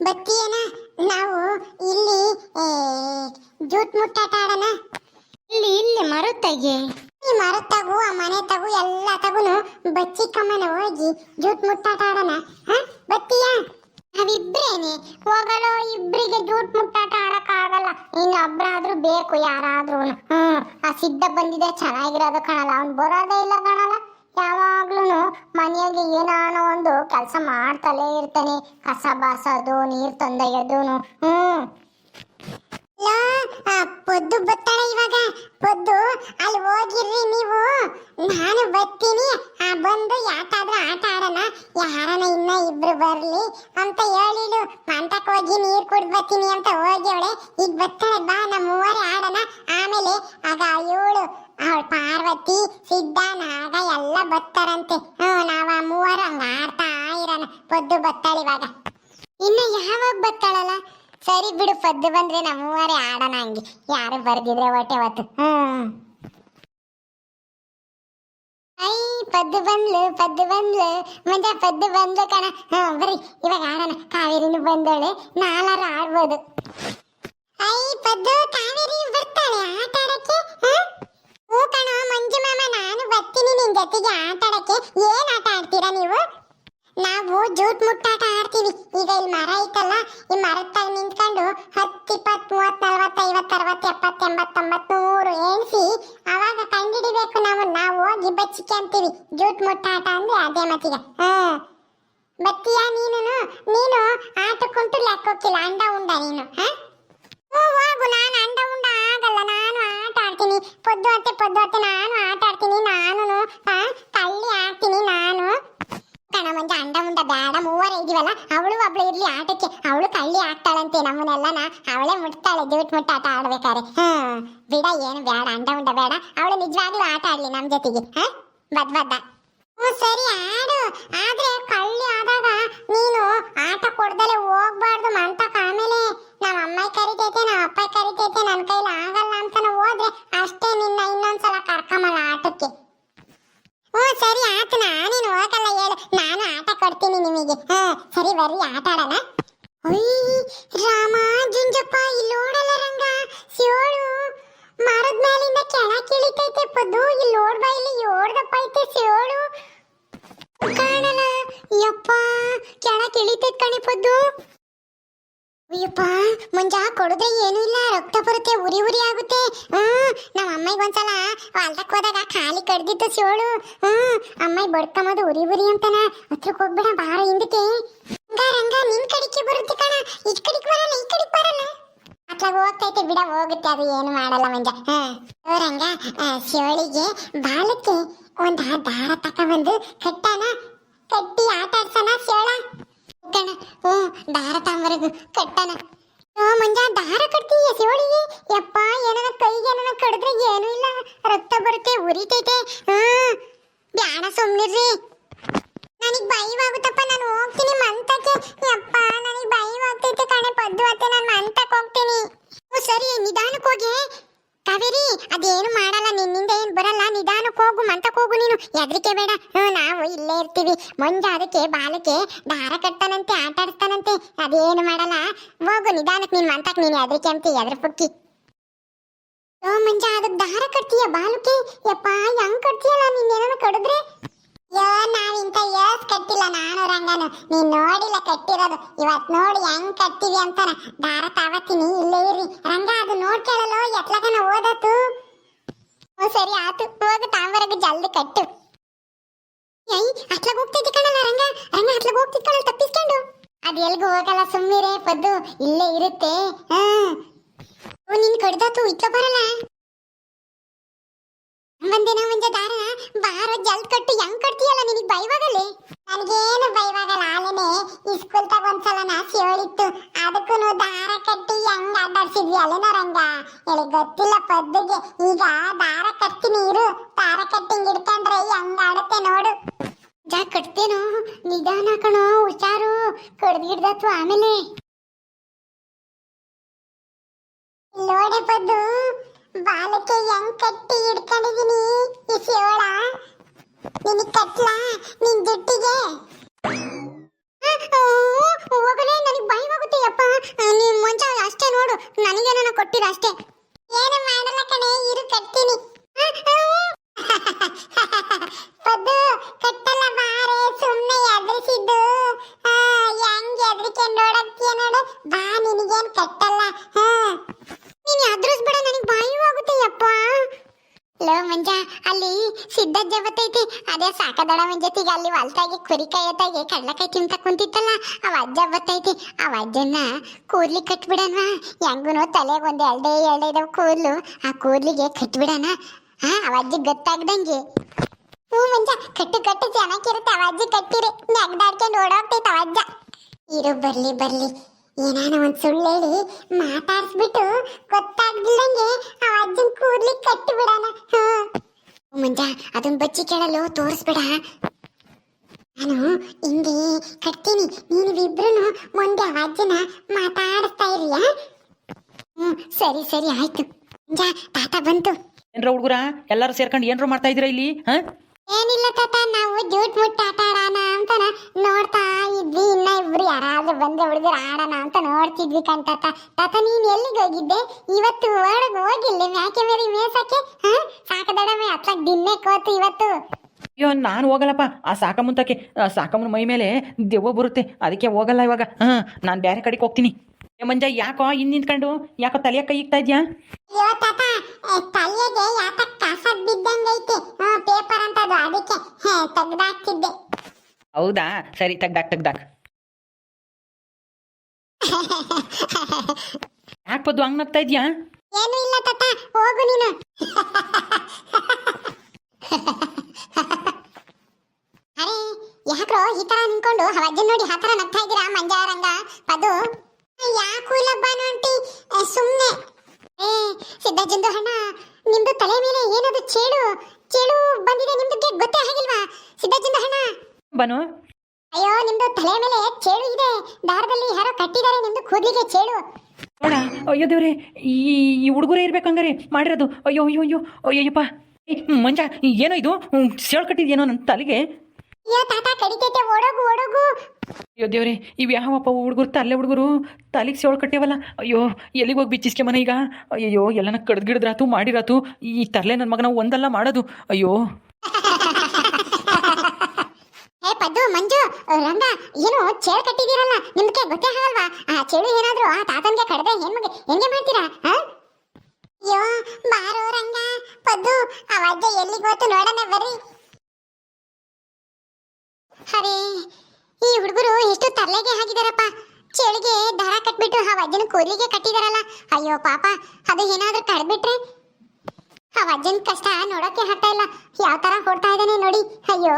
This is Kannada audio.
ಬತ್ತೀಯನ ನಾವು ಇಲ್ಲಿ ಜೂಟ್ ಮುಟ್ಟಾಟ ಆಡೋಣ ಇಲ್ಲಿ ಇಲ್ಲಿ ಮರುತ್ತಗೆ ಈ ಮರದ ತಗು ಆ ಮನೆ ತಗು ಎಲ್ಲ ತಗುನು ಬಚ್ಚಿ ಕಮ್ಮನ ಹೋಗಿ ಜೂಟ್ ಮುಟ್ಟಾಟ ಆಡೋಣ ಹ? ಬತ್ತೀಯ? ನಾವಿಬ್ರೇನೆ. ಹೋಗಲು ಇಬ್ರಿಗೆ ಜೂಟ್ ಮುಟ್ಟಾಟ ಆಡಕ್ ಆಗಲ್ಲ ಇನ್ನೊಬ್ರಾದ್ರೂ ಬೇಕು ಯಾರಾದ್ರೂ ಹ್ಮ್ ಆ ಸಿದ್ಧ ಬಂದಿದೆ ಚೆನ್ನಾಗಿರೋದು ಕಾಣಲ್ಲ. ಅವ್ನು ಬರೋದೇ ಇಲ್ಲ ಕಾಣಲ್ಲ. ಯಾವಾಗ್ಲೂ ಮನೆಯಲ್ಲಿ ಏನಾನೋ ಒಂದು ಕೆಲಸ ಮಾಡ್ತಲೇ ಇರ್ತಾನೆ. ಕಸ ಬಾಸೋದು ನೀರ್ ತಂದೊಯ್ಯೋದು ಹ್ಮ್. ಪೊದ್ದು ಬತ್ತಾಳೆ ಇವಾಗ. ಪೊದ್ದು, ಅಲ್ಲಿ ಹೋಗಿರ್ರಿ ನೀವು. ನಾನು ಬರ್ತೀನಿ. ಬಂದು ಯಾಕಾದ್ರೂ ಆಟ ಆಡೋಣ. ಯಾರನ ಇನ್ನ ಇಬ್ರು ಬರ್ಲಿ ಅಂತ ಹೇಳಿಳು ಹೋಗಿ ನೀರ್ ಕುಡ್ದು ಬರ್ತೀನಿ ಅಂತ ಹೋಗ್ಯವಳೆ ಈಗ ಬರ್ತಾಳೆ, ಬಾ ನಮ್ಮ ಮೂವರೇ ಆಡೋಣ. ಆಮೇಲೆ ಆಗ ಇವಳು, ಅವಳು ಪಾರ್ವತಿ, ಸಿದ್ಧ, ನಾಗ ಎಲ್ಲ ಬರ್ತಾರಂತೆ. ಹ್ಮ್ ನಾವ್ ಆ ಮೂವರು ಹಂಗ ಆಡ್ತಾ ಇರೋಣ. ಪದ್ದು ಬರ್ತಾಳೆ ಇವಾಗ. ಇನ್ನು ಯಾವಾಗ ಬರ್ತಾಳಲ್ಲ? ಸರಿ ಬಿಡು, ಪದ್ದು ಬಂದ್ರೆ ನಮ್ಮೂವರೇ ಆಡೋಣ ಹಂಗೆ. ಯಾರು ಬರ್ದಿದ್ರೆ ಹೊಟ್ಟೆ ಹೊತ್ತು. ಹ್ಮ್ ಐ, ಪದ್ದು ಬಂದ್ಲು ಪದ್ದು ಬಂದ್ಲು. ಮಜಾ ಪದ್ದು ಬಂದ್ಲು ಕಣ. ಹಾ, ಬರ್ರಿ. ಇವಾಗ ಆಡೋಣ. ಕಾವೇರಿನು ಬಂದವಳೆ. ನಾಲಾರು ಆಡ್ಬೋದು. ಐ, ಪದ್ದು, ಕಾವೇರಿ ಬರ್ತಾಳೆ ಆಟ ಆಡಕ್ಕೆ ಹ? ಕಣ, ಮಂಜು ಮಾಮ, ನಾನು ಬರ್ತೀನಿ ನಿನ್ ಜೊತೆಗೆ ಆಟ ಆಡಕ್ಕೆ ಏನ್ ಆಟ ಆಡ್ತೀರಾ ನೀವು? ನಾವು ಜೂಟ್ ಮುಟ್ಟಾಟ ಆಡ್ತೀವಿ. ಈಗ ಇಲ್ಲಿ ಮರ ಐತಲ್ಲ, ಈ ಮರತ್ತಾಗ ನಿಂತ್ಕೊಂಡು ಅಂತೀವಿ ಜೂಟ್ ಮುಟ್ಟಾಟ ಅಂದ್ರೆ ಅದೇ ಮತ್ತಿಗೆ ಹಾ. ಬತ್ತೀಯ ನೀನು ನೀನು ಆಟಕ್ಕುಂಟು ಲೆಕ್ಕೋಕ್ಕಿಲ್ಲ ಅಂಡ ಉಂಡ ನೀನು. ಹಾ? ಹೋಗು. ನಾನು ಅಂಡ ಉಂಡ ಆಗಲ್ಲ. ನಾನು ಆಟ ಆಡ್ತೀನಿ. ಪೊದ್ದು ಹೊತ್ತೆ ಪೊದ್ದು ಹೊತ್ತೆ. ನಾನು ಆಟ ಆಡ್ತೀನಿ. ನಾನು ಕಳ್ಳಿ ಆಡ್ತೀನಿ ನಾನು. ಕಣ ಮಂಜ, ಅಂಡ ಮುಂಡ ಬೇಡ. ಮೂವರ ಇದೀವಲ್ಲ? ಅವಳು ಒಬ್ಳು ಇರ್ಲಿ ಆಟಕ್ಕೆ. ಅವಳು ಕಳ್ಳಿ ಆಗ್ತಾಳಂತೆ ನಮ್ಮನ್ನೆಲ್ಲನ ಅವಳೇ ಮುಟ್ತಾಳೆ, ಜೂಟ್ ಮುಟ್ಟಾಟ ಆಡ್ಬೇಕಾರೆ ಹಾ ಬಿಡ, ಏನು ಬೇಡ. ಅಂಡ ಮುಂಡ ಬೇಡ. ಅವಳು ನಿಜವಾಗ್ಲೂ ಆಟ ಆಡ್ಲಿ ನಮ್ಮ ಜೊತೆಗೆ. ಹ? ಬದ್ ಬದ್ದ ಹ್ಞೂ ಸರಿ ಆಡು. ಆದ್ರೆ ಕಳ್ಳಿ ಆದಾಗ ನೀನು ಆಟ ಕೊಡ್ದಲೆ ಹೋಗ್ಬಾರ್ದು ಮಂತಕ ಆಮೇಲೆ. ನಮ್ಮ ಅಮ್ಮ ಕರಿತೈತೆ ನಮ್ಮ ಅಪ್ಪ ಕರಿತೈತೆ ನನ್ನ ಕೈಲಿ ಆಗಲ್ಲ ಅಂತ ಹೋದ್ರೆ ಅಷ್ಟೇ ನಿನ್ನ ಇನ್ನೊಂದ್ಸಲ ಕರ್ಕಮಲ್ಲ ಆಟಕ್ಕೆ. ಹ್ಞೂ ಸರಿ, ಆತು. ನಾನೇನು ಹೋಗಲ್ಲ ಹೇಳು. ನಾನು ಆಟ ಕೊಡ್ತೀನಿ ನಿಮಗೆ ಹಾಂ, ಸರಿ, ಬರ್ರಿ, ಆಟ ಆಡೋಣ. ಐತೆ ಸೇಳು. ಕಾಣಲ್ಲ. ಯಪ್ಪ ಕೆಳಕ್ ಇಳಿತೈತ್ ಕಣಿ ಪದ್ದು. ಅಯ್ಯಪ್ಪ, ಮುಂಜಾ ಕೊಡಿದ್ರೆ ಏನೂ ಇಲ್ಲ. ರಕ್ತ ಬರುತ್ತೆ ಉರಿ ಉರಿ ಆಗುತ್ತೆ. ಹ್ಮ್ ನಮ್ಮ ಅಮ್ಮಗೆ ಒಂದ್ಸಲ ಹೊಲ್ದಕ್ಕೆ ಹೋದಾಗ ಖಾಲಿ ಕಡ್ದಿತ್ತು ಸೋಳು. ಹ್ಮ್, ಅಮ್ಮಾಯಿ ಬಡ್ಕೊಂಬದು ಉರಿ ಉರಿ ಅಂತಾನ. ಹತ್ರಕ್ಕೆ ಹೋಗ್ಬೇಡ, ಬಾರ ಹಿಂದಕ್ಕೆ. ರಂಗ ರಂಗ ನಿನ್ ಕಡಿಕೆ ಬರುತ್ತೆ ಕಣ. ಈ ಕಡಿಕ್ ಬರಲ್ಲ, ಈ ಕಡಿಕ್ ಬರಲ್ಲ. ಅತ್ಲಾಗ ಹೋಗ್ತೈತೆ ಬಿಡ ಹೋಗುತ್ತೆ ಅದು ಏನು ಮಾಡಲ್ಲ ಮಂಜ. ಹ್ಮ್ ಓ ರಂಗ ಆ, ಶಿವಳಿಗೆ ಬಾಲಕ್ಕೆ ಒಂದು ದಾರ ತಕೊಂಡ್ಬಂದು ಕಟ್ಟಾನ ಕಟ್ಟಿ ಆಟ ಆಡ್ಸೋಣ ಶಿವಳ? ಕಣ ಓ ದಾರ ತಾಂಬರದು ಕಟ್ಟನ. ಓ ಮಂಜ ದಾರ ಕಟ್ತೀಯ ಶಿವಳಿಗೆ? ಯಪ್ಪ ಏನನ ಕೈಗೆ ಏನನ ಕಡಿದ್ರೆ ಏನೂ ಇಲ್ಲ. ರಕ್ತ ಬರುತ್ತೆ ಉರಿತೈತೆ. ಹ್ಮ್ ಬ್ಯಾಣ ಸುಮ್ನಿರ್ರಿ. ನನಗ್ ಭಯವಾಗುತ್ತಪ್ಪ, ನಾನು ಹೋಗ್ತೀನಿ ಮಂತಕ್ಕೆ. ಯಪ್ಪ, ನನಗ್ ಭಯವಾಗ್ತೈತೆ ಕಣೆ, ಪದ್ದು ಅತ್ತೆ, ನಾನು ಮಂತಕ್ಕೆ ಹೋಗ್ತೀನಿ. ಓ, ಸರಿ, ನಿಧಾನಕ್ಕೆ ಹೋಗಿ. ಕಾವೇರಿ, ಅದೇನು ಮಾಡಲ್ಲ, ನಿನ್ನಿಂದ ಏನು ಬರಲ್ಲ, ನಿಧಾನಕ್ಕೆ ಹೋಗು, ಮಂತಕ್ಕೆ ಹೋಗು ನೀನು. ಎದ್ರಿಕೆ ಬೇಡ. ನಾವು ಇಲ್ಲೇ ಇರ್ತೀವಿ. ಮಂಜ ಅದಕ್ಕೆ ಬಾಲಕ್ಕೆ ದಾರ ಕಟ್ತಾನಂತೆ, ಆಟ ಆಡ್ತಾನಂತೆ ಅದೇನು ಮಾಡಲ್ಲ. ಹೋಗು, ನಿಧಾನಕ್ಕೆ ನೀನು ಮಂತಕ್ಕೆ, ನೀನು ಎದ್ರಿಕೆ ಅಂತ ಎದ್ರ ಪುಕ್ಕಿ ಓ ಮಂಜ ಅದಕ್ಕೆ ದಾರ ಕಟ್ತೀಯ ಬಾಲಕ್ಕೆ? ಯಪ್ಪ, ಹೆಂಗ್ ಕಟ್ತೀಯಲ್ಲ ನೀನ್ ಏನಾನ ಕಡಿದ್ರೆ? ಯೋ ನಾವಿಂತ ಯೋಸ್ ಕಟ್ಟಿಲ್ಲ ನಾನು ರಂಗನು. ನೀನ್ ನೋಡಿಲ್ಲ ಕಟ್ಟಿರೋದು. ಇವತ್ ನೋಡಿ ಹೆಂಗ್ ಕಟ್ತೀವಿ ಅಂತಾನ. ದಾರ ತಾವತ್ತೀನಿ, ಇಲ್ಲೇ ಇರಿ ರಂಗ, ಅದು ನೋಡ್ಕೊಳ್ಳಲು ಎತ್ಲಕನ ಓದತ್ತು ಓ, ಸರಿ ಆತು. ಹೋಗು, ತಾಂಬರಗ ಜಲ್ದಿ ಕಟ್ಟು. ಐ ಅತ್ಲಾಗ ಹೋಗ್ತೈತಿ ಕಣಲ್ಲ ರಂಗ. ರಂಗ, ಅತ್ಲಾಗ ಹೋಗ್ತಿದ್ ಕಣಲ್ಲ ತಪ್ಪಿಸ್ಕೊಂಡು. ಅದ್ ಪದ್ದು. ಇಲ್ಲೇ ಇರುತ್ತೆ. ಓ, ನಿನ್ ಇಟ್ಲ ಬರಲ್ಲ. ದಾರ. ಬಾರ ಜಲ್ ಕಟ್ಟು ಹೆಂಗ್ ಕಟ್ತೀಯಲ್ಲ ನಿನಗ್ ಭಯವಾಗಲ್ಲ ನನಗೇನು ಬೈವಾಗಲ್ಲ ಆಲೇನೆ ಸ್ಕೂಲ್ ತಗ ಒಂದ್ಸಲ ನಾಸಿ ಹೇಳಿತ್ತು ಅದಕ್ಕೂ ದಾರ ಕಟ್ಟಿ ಹೆಂಗ್ ಅಡ್ಡಾಡ್ಸಿದ್ವಿ ಅಲ್ಲೇನ ರಂಗ ಹೇಳಿ ಗೊತ್ತಿಲ್ಲ ಪದ್ದುಗೆ. ಈಗ ದಾರ ಕಟ್ತೀನಿ ಇರು. ದಾರ ಕಟ್ಟಿಂಗ್ ಇಡ್ಕೊಂಡ್ರೆ ಹೆಂಗ್ ಆಡುತ್ತೆ ನೋಡು. ಜಾ ಕಟ್ತೇನೋ. ನಿಧಾನ ಕಣೋ, ಹುಷಾರು. ಕಡ್ದು ಹಿಡ್ದತ್ತು ಆಮೇಲೆ. ನೋಡೆ ಪದ್ದು. ಬಾಲಕ್ಕೆ ಹೆಂಗ್ ಕಟ್ಟಿ ಹಿಡ್ಕೊಂಡಿದೀನಿ? ಈ ಸೋಳ? ಕಟ್ಲ? ನಿನ್ ದುಡ್ಡಿಗೆ ಹೋಗಲೇ, ನನಗ್ ಭಯವಾಗುತ್ತೆ ಅಪ್ಪ ನೀನ್ ಮುಂಚೆ ಅಷ್ಟೇ ನೋಡು. ನನಗೇನ ಕೊಟ್ಟಿರ ಅಷ್ಟೇ. ಏನು ಮಾಡಲ್ಲ ಕಣೆ, ಇರು, ಕಟ್ತೀನಿ. ಅದೇ ಜೊತೆಗೆ ಅಲ್ಲಿ ಹೊಲ್ತಾಗಿ ಕುರಿ ಕಾಯತ್ತಾಗಿ ಕಡ್ಲಕಾಯಿ ತಿಂತ ಕುಂತಿತ್ತಲ್ಲ, ಅವ ಅಜ್ಜ ಬತ್ತೈತಿ. ಅವ ಅಜ್ಜನ್ನ ಕೂರ್ಲಿ ಕಟ್ಬಿಡನ್ವಾ ಹೆಂಗುನೋ ತಲೆಗೆ ಒಂದ್ ಎರಡೇ ಎರಡೇ ಇದಾವ ಆ ಕೂದ್ಲಿಗೆ ಕಟ್ಬಿಡಣ. ಹಾ ಅವ ಅಜ್ಜಿ ಗೊತ್ತಾಗ್ದಂಗೆ. ಹ್ಞೂ ಮಂಜ, ಕಟ್ಟು ಕಟ್ಟು ಚೆನ್ನಾಗಿರುತ್ತೆ ಅವ ಅಜ್ಜಿ ಕಟ್ಟಿರಿ. ನೆಗ್ದಾಡ್ಕೊಂಡು ಓಡೋಗ್ತೈತೆ ಅವ ಅಜ್ಜ. ಇರು ಬರ್ಲಿ ಬರ್ಲಿ. ಏನಾನ ಒಂದ್ ಸುಳ್ಳು ಹೇಳಿ ಮಾತಾಡ್ಸ್ಬಿಟ್ಟು ಗೊತ್ತಾಗ್ದಿಲ್ಲಂಗೆ ಆ ಅಜ್ಜನ್ ಕೂದ್ಲಿ ಕಟ್ಟಿ ಬಿಡಣ ಮುಂಜ ಅದನ್ನ ಬಚ್ಚಿ ಕೇಳಲು ತೋರಿಸ್ಬೇಡ. ನಾನು ಹಿಂಗೆ ಕಟ್ತೀನಿ. ನೀನು ಇಬ್ರು ಮುಂದೆ ಅಜ್ಜನ ಮಾತಾಡಿಸ್ತಾ ಇರಿಯಾ. ಹ್ಮ್ ಸರಿ ಸರಿ ಆಯ್ತು. ಮಂಜ ತಾತ ಬಂತು. ಏನ್ರ ಹುಡುಗರ? ಎಲ್ಲರೂ ಸೇರ್ಕೊಂಡು ಏನ್ರ ಮಾಡ್ತಾ ಇದ್ರ ಇಲ್ಲಿ ಹಾ? ಏನಿಲ್ಲ ತಾತ ನಾವು ಜೂಟ್ ಆಟ ಬಂದ್ರೆ ಹುಡುಗರು ಆಡೋಣ ಅಂತ ನೋಡ್ತಿದ್ವಿ ಕಣ್ ತಾತ. ತಾತ ನೀನ್ ಎಲ್ಲಿಗೆ ಹೋಗಿದ್ದೆ? ಇವತ್ತು ಹೊರಗೆ ಹೋಗಿಲ್ಲ ಯಾಕೆ ಮೇರಿ ಮೇಸಕ್ಕೆ? ಹಾ? ಸಾಕದಡಮೆ ಅತ್ಲಾಗ ದಿನ್ನೆ ಕೋತು ಇವತ್ತು. ಅಯ್ಯೋ ನಾನು ಹೋಗಲ್ಲಪ್ಪ. ಆ ಸಾಕಮ್ಮಂತಕ್ಕೆ ಆ ಸಾಕಮ್ಮನ ಮೈ ಮೇಲೆ ದೆವ್ವ ಬರುತ್ತೆ. ಅದಕ್ಕೆ ಹೋಗಲ್ಲ ಇವಾಗ. ಹಾಂ ನಾನು ಬೇರೆ ಕಡೆಗೆ ಹೋಗ್ತೀನಿ. ಏ ಮಂಜ ಯಾಕೋ ಇನ್ ನಿಂತ್ಕೊಂಡು? ಯಾಕೋ ತಲೆಯ ಕೈ ಇಕ್ತಾ ಇದ್ಯಾ? ಅಯ್ಯೋ ತಾತ ತಲೆಗೆ ಯಾಕ ಕಸದ್ ಬಿದ್ದಂಗೈತೆ ಪೇಪರ್ ಅಂತದು ಅದಕ್ಕೆ ತೆಗ್ದಾಕ್ತಿದ್ದೆ. ಹೌದಾ? ಸರಿ ತೆಗ್ದಾಕ್ ತೆಗ್ದಾಕ್. ಯಾಕೆ ಪದ್ದು ಹಂಗೆ ನಗ್ತಾ ಇದೆಯಾ? ಏನು ಇಲ್ಲ ತಾತ ಹೋಗು ನೀನು. ಅರೆ ಯಾಕ್ರೋ ಈ ತರ ನಿಂತ್ಕೊಂಡು ಅಜ್ಜನ್ ನೋಡಿ ಆ ತರ ನಗ್ತಾ ಇದ್ದೀರಾ ಮಂಜಾರಂಗ ಪದು? ಯಾಕೂ ಇಲ್ಲ ಬಾನು ಆಂಟಿ ಏ, ಸಿದ್ದಜ್ಜಂದು ಹಣ ನಿಮ್ದು ತಲೆ ಮೇಲೆ ಏನದು ಚೇಳು ಚೇಳು ಬಂದಿದೆ ನಿಮ್ದಕ್ಕೆ ಗೊತ್ತೇ ಆಗಿಲ್ವಾ? ಸಿದ್ದಜ್ಜಂದು ಹಣ ಬನು? ಅಯ್ಯೋ ನಿಮ್ದು ತಲೆ ಮೇಲೆ ಚೇಳು ಇದೆ. ದಾರದಲ್ಲಿ ಯಾರೋ ಕಟ್ಟಿದ್ದಾರೆ ನಿಮ್ದು ಕೂದಲಿಗೆ ಚೇಳು. ನೋಡ ಅಯ್ಯೋ ದೇವ್ರೆ ಈ ಈ ಹುಡುಗರೇ ಇರ್ಬೇಕಂಗಾರೆ ಮಾಡಿರೋದು. ಅಯ್ಯೋ ಅಯ್ಯೋ ಅಯ್ಯೋ ಅಯ್ಯಯ್ಯಪ್ಪ. ಏ, ಮಂಜ ಏನೋ ಇದು? ಸೇಳ್ ಕಟ್ಟಿದ್ಯೇನೋ ನನ್ನ ತಲೆಗೆ? ಅಯ್ಯೋ ತಾತ ಕಡಿತೈತೆ ಓಡೋಗು ಓಡೋಗು. ಅಯ್ಯೋ ದೇವ್ರೆ ಇವು ಯಾವಪ್ಪ ಹುಡುಗರು ತಲೆ ಹುಡುಗರು? ತಲೆಗೆ ಸೇಳ್ ಕಟ್ಟೇವಲ್ಲ? ಅಯ್ಯೋ ಎಲ್ಲಿಗೆ ಹೋಗಿ ಬಿಚ್ಚಿಸ್ಕೆ ಮನೆ ಈಗ? ಅಯ್ಯೋ ಎಲ್ಲನ ಕಡ್ದು ಗಿಡದ್ರಾತು ಮಾಡಿರಾತು ಈ ತರಲೆ ನನ್ನ ಮಗನ ಒಂದಲ್ಲ ಮಾಡೋದು. ಅಯ್ಯೋ. ಪದ್ದು, ಮಂಜು ರಂಗ, ಏನು ಚೇಳು ಕಟ್ಟಿದೀರಲ್ಲ ನಿಮ್ಗೆ ಗೊತ್ತೇ ಆಗಲ್ವಾ? ಆ ಚೇಳು ಏನಾದ್ರು ಆ ತಾತನ್ಗೆ ಕಡ್ದೆ ಹೆಣ್ಮಗೆ ಹೆಂಗೆ ಮಾಡ್ತೀರಾ ಅಯ್ಯೋ, ಬಾರೋ ರಂಗ, ಪದ್ದು ಆ ಅಜ್ಜ ಎಲ್ಲಿಗೆ ಹೋತು ನೋಡೋಣ ಬರ್ರಿ. ಅರೇ, ಈ ಹುಡುಗರು ಎಷ್ಟು ತರಲೇಗೆ ಹಾಕಿದಾರಪ್ಪ ಚೇಳಿಗೆ ದಾರ ಕಟ್ಬಿಟ್ಟು ಆ ವಜ್ಜನ ಕೂದಲಿಗೆ ಕಟ್ಟಿದಾರಲ್ಲ. ಅಯ್ಯೋ, ಪಾಪ, ಅದು ಏನಾದ್ರೂ ಕಡ್ಬಿಟ್ರೆ? ಆ ವಜ್ಜನ ಕಷ್ಟ ನೋಡೋಕೆ ಆಗ್ತಾ ಇಲ್ಲ. ಯಾವ ತರ ಹೊಡ್ತಾ ಇದ್ದಾನೆ ನೋಡಿ. ಅಯ್ಯೋ